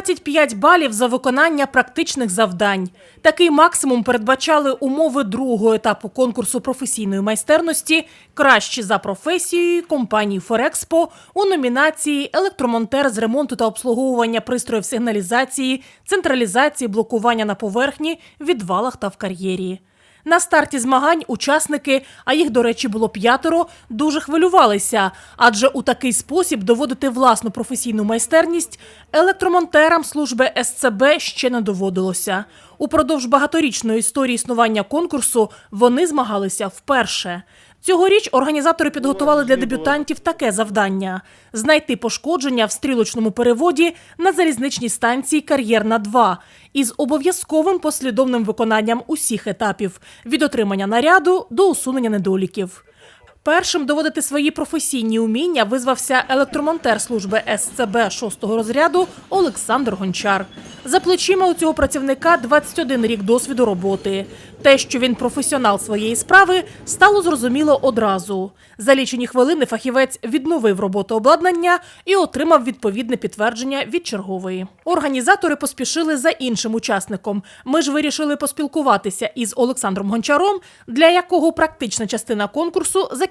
25 балів за виконання практичних завдань. Такий максимум передбачали умови другого етапу конкурсу професійної майстерності кращі за професією компанії Форекспо у номінації Електромонтер з ремонту та обслуговування пристроїв сигналізації, централізації блокування на поверхні, відвалах та в кар'єрі. На старті змагань учасники, а їх, до речі, було п'ятеро, дуже хвилювалися, адже у такий спосіб доводити власну професійну майстерність електромонтерам служби СЦБ ще не доводилося. Упродовж багаторічної історії існування конкурсу вони змагалися вперше. Цьогоріч організатори підготували для дебютантів таке завдання: знайти пошкодження в стрілочному переводі на залізничній станції Кар'єрна 2 із обов'язковим послідовним виконанням усіх етапів від отримання наряду до усунення недоліків. Першим доводити свої професійні уміння визвався електромонтер служби СЦБ 6-го розряду Олександр Гончар. За плечима у цього працівника 21 рік досвіду роботи. Те, що він професіонал своєї справи, стало зрозуміло одразу. За лічені хвилини фахівець відновив роботу обладнання і отримав відповідне підтвердження від чергової. Організатори поспішили за іншим учасником. Ми ж вирішили поспілкуватися із Олександром Гончаром, для якого практична частина конкурсу закінчилася.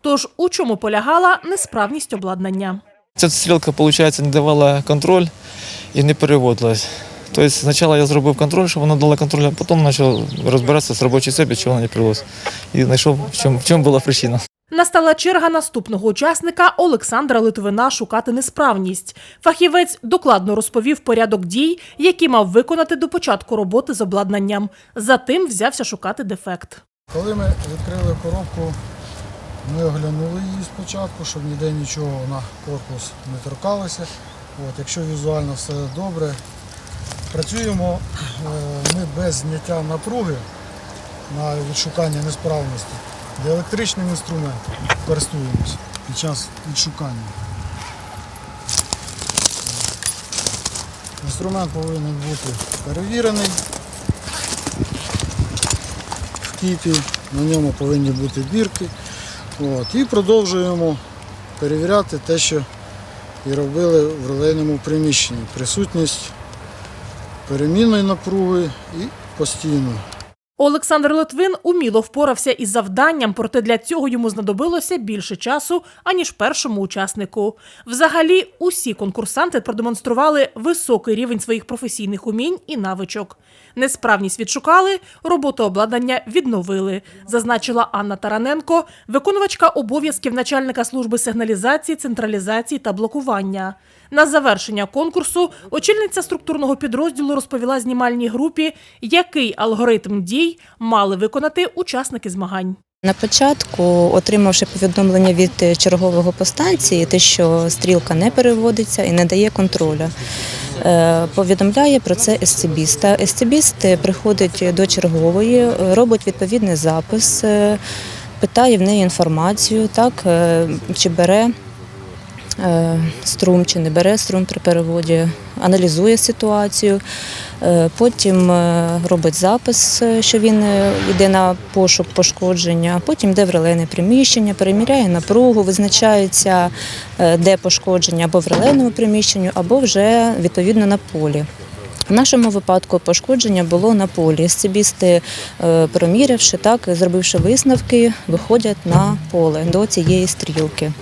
Тож у чому полягала несправність обладнання. Ця стрілка, виходить, не давала контроль і не переводилась. Тобто спочатку я зробив контроль, щоб вона дала контроль, а потім почав розбиратися з робочою цепью, чого вона не привелась. І знайшов, в чому, в чому була причина. Настала черга наступного учасника Олександра Литвина шукати несправність. Фахівець докладно розповів порядок дій, які мав виконати до початку роботи з обладнанням. Затим взявся шукати дефект. Коли ми відкрили коробку, ми оглянули її спочатку, щоб ніде нічого на корпус не торкалося. От, якщо візуально все добре, працюємо е, ми без зняття напруги на відшукання несправності. Діелектричним інструментом користуємося під час відшукання. Інструмент повинен бути перевірений в кіпі, на ньому повинні бути бірки. От, і продовжуємо перевіряти те, що і робили в релейному приміщенні. Присутність перемінної напруги і постійної. Олександр Литвин уміло впорався із завданням, проте для цього йому знадобилося більше часу, аніж першому учаснику. Взагалі, усі конкурсанти продемонстрували високий рівень своїх професійних умінь і навичок. Несправність відшукали, роботу обладнання відновили, зазначила Анна Тараненко, виконувачка обов'язків начальника служби сигналізації, централізації та блокування. На завершення конкурсу очільниця структурного підрозділу розповіла знімальній групі, який алгоритм дій мали виконати учасники змагань. На початку, отримавши повідомлення від чергового по станції, те, що стрілка не переводиться і не дає контроля, е, повідомляє про це СЦБіст. Та приходить до чергової, робить відповідний запис, е, питає в неї інформацію, так, е, чи бере е, струм, чи не бере струм при переводі, аналізує ситуацію. Е, Потім е, робить запис, е, що він е, йде на пошук пошкодження, потім йде в релейне приміщення, переміряє напругу, визначається, е, де пошкодження або в релейному приміщенні, або вже відповідно на полі. В нашому випадку пошкодження було на полі. Сцебісти, е, промірявши так, зробивши висновки, виходять на поле до цієї стрілки.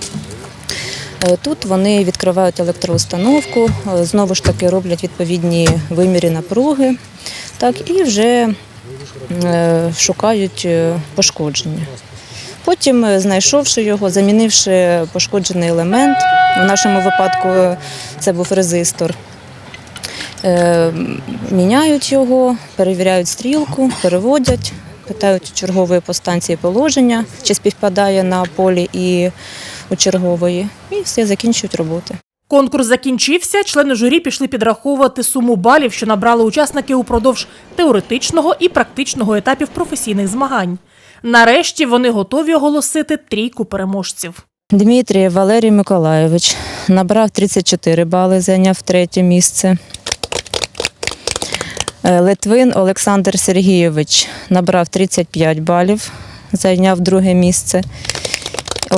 Е, Тут вони відкривають електроустановку, е, знову ж таки роблять відповідні виміри напруги, так, і вже е, шукають пошкодження. Потім, знайшовши його, замінивши пошкоджений елемент, в нашому випадку це був резистор, міняють його, перевіряють стрілку, переводять, питають чергової по станції положення, чи співпадає на полі і у чергової, і все закінчують роботи. Конкурс закінчився. Члени журі пішли підраховувати суму балів, що набрали учасники упродовж теоретичного і практичного етапів професійних змагань. Нарешті вони готові оголосити трійку переможців. Дмитрій Валерій Миколайович набрав 34 бали, зайняв третє місце. Е, Литвин Олександр Сергійович набрав 35 балів, зайняв друге місце.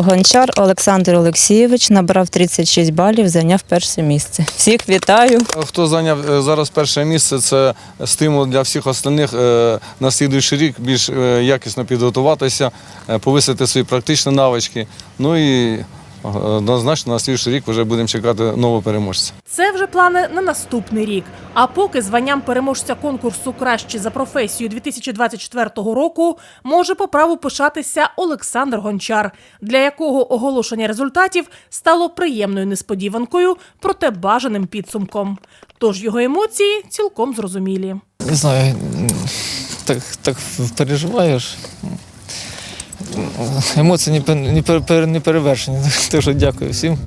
Гончар Олександр Олексійович набрав 36 балів, зайняв перше місце. Всіх вітаю. Хто зайняв е, зараз перше місце, це стимул для всіх остальних е, на слідуючий рік більш е, якісно підготуватися, повисити свої практичні навички. Ну і однозначно на слідуючий рік вже будемо чекати нового переможця. Це вже плани на наступний рік. А поки званням переможця конкурсу Краще за професію 2024 року може по праву пишатися Олександр Гончар, для якого оголошення результатів стало приємною несподіванкою, проте бажаним підсумком. Тож його емоції цілком зрозумілі. Не знаю, так, так переживаєш. Емоції не, пе- не, пере- не перевершені. Так що дякую всім.